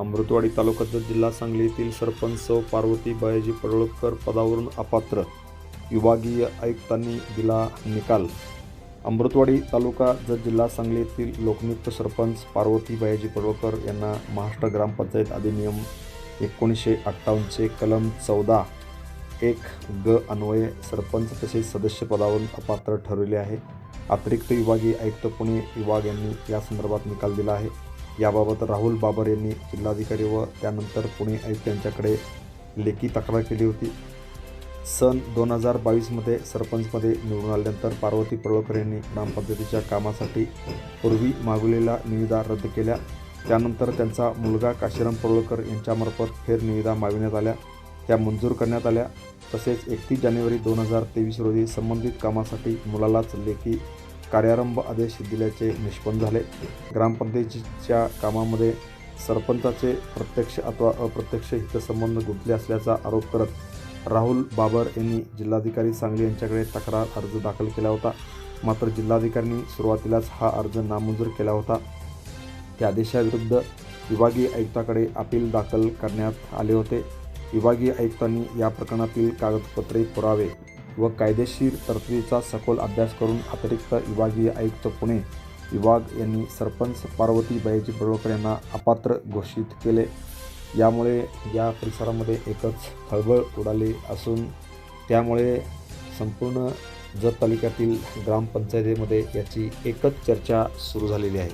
अमृतवाडी तालुक्यात जिल्हा सांगली येथील सरपंच सौ पार्वती बयाजी पडळकर पदावरून अपात्र. विभागीय आयुक्तांनी दिला निकाल. अमृतवाडी तालुका जत जिल्हा सांगली येथील लोकनियुक्त सरपंच पार्वती बयाजी पडळकर यांना महाराष्ट्र ग्रामपंचायत अधिनियम एकोणीसशे अठ्ठावन्नचे कलम चौदा एक ग अन्वये सरपंच तसेच सदस्य पदावरून अपात्र ठरविले आहे. अतिरिक्त विभागीय आयुक्त पुणे विभाग यांनी या संदर्भात निकाल दिला आहे. याबाबत राहुल बाबर यांनी जिल्हाधिकारी व त्यानंतर पुणे आयुक्त यांच्याकडे लेखी तक्रार केली होती. सन दोन हजार बावीसमध्ये सरपंचमध्ये निवडून आल्यानंतर पार्वती पडळकर यांनी ग्रामपंचायतीच्या कामासाठी पूर्वी मागवलेल्या निविदा रद्द केल्या. त्यानंतर त्यांचा मुलगा काशीराम पडळकर यांच्यामार्फत फेर निविदा मागविण्यात आल्या. त्या मंजूर करण्यात आल्या. तसेच एकतीस जानेवारी दोन हजार तेवीस रोजी संबंधित कामासाठी मुलालाच लेखी कार्यारंभ आदेश दिल्याचे निष्पन्न झाले. ग्रामपंचायतीच्या कामामध्ये सरपंचाचे प्रत्यक्ष अथवा अप्रत्यक्ष हितसंबंध गुंतले असल्याचा आरोप करत राहुल बाबर यांनी जिल्हाधिकारी सांगली यांच्याकडे तक्रार अर्ज दाखल केला होता. मात्र जिल्हाधिकाऱ्यांनी सुरुवातीलाच हा अर्ज नामंजूर केला होता. त्या आदेशाविरुद्ध विभागीय आयुक्ताकडे अपील दाखल करण्यात आले होते. विभागीय आयुक्तांनी या प्रकरणातील कागदपत्रे पुरावे व कायदेशीर तरतुदीचा सखोल अभ्यास करून अतिरिक्त विभागीय आयुक्त पुणे विभाग यांनी सरपंच पार्वती बाईजी बडोळकर यांना अपात्र घोषित केले. यामुळे या परिसरामध्ये एकच खळबळ उडाली असून त्यामुळे संपूर्ण जत तालुक्यातील ग्रामपंचायतीमध्ये याची एकच चर्चा सुरू झालेली आहे.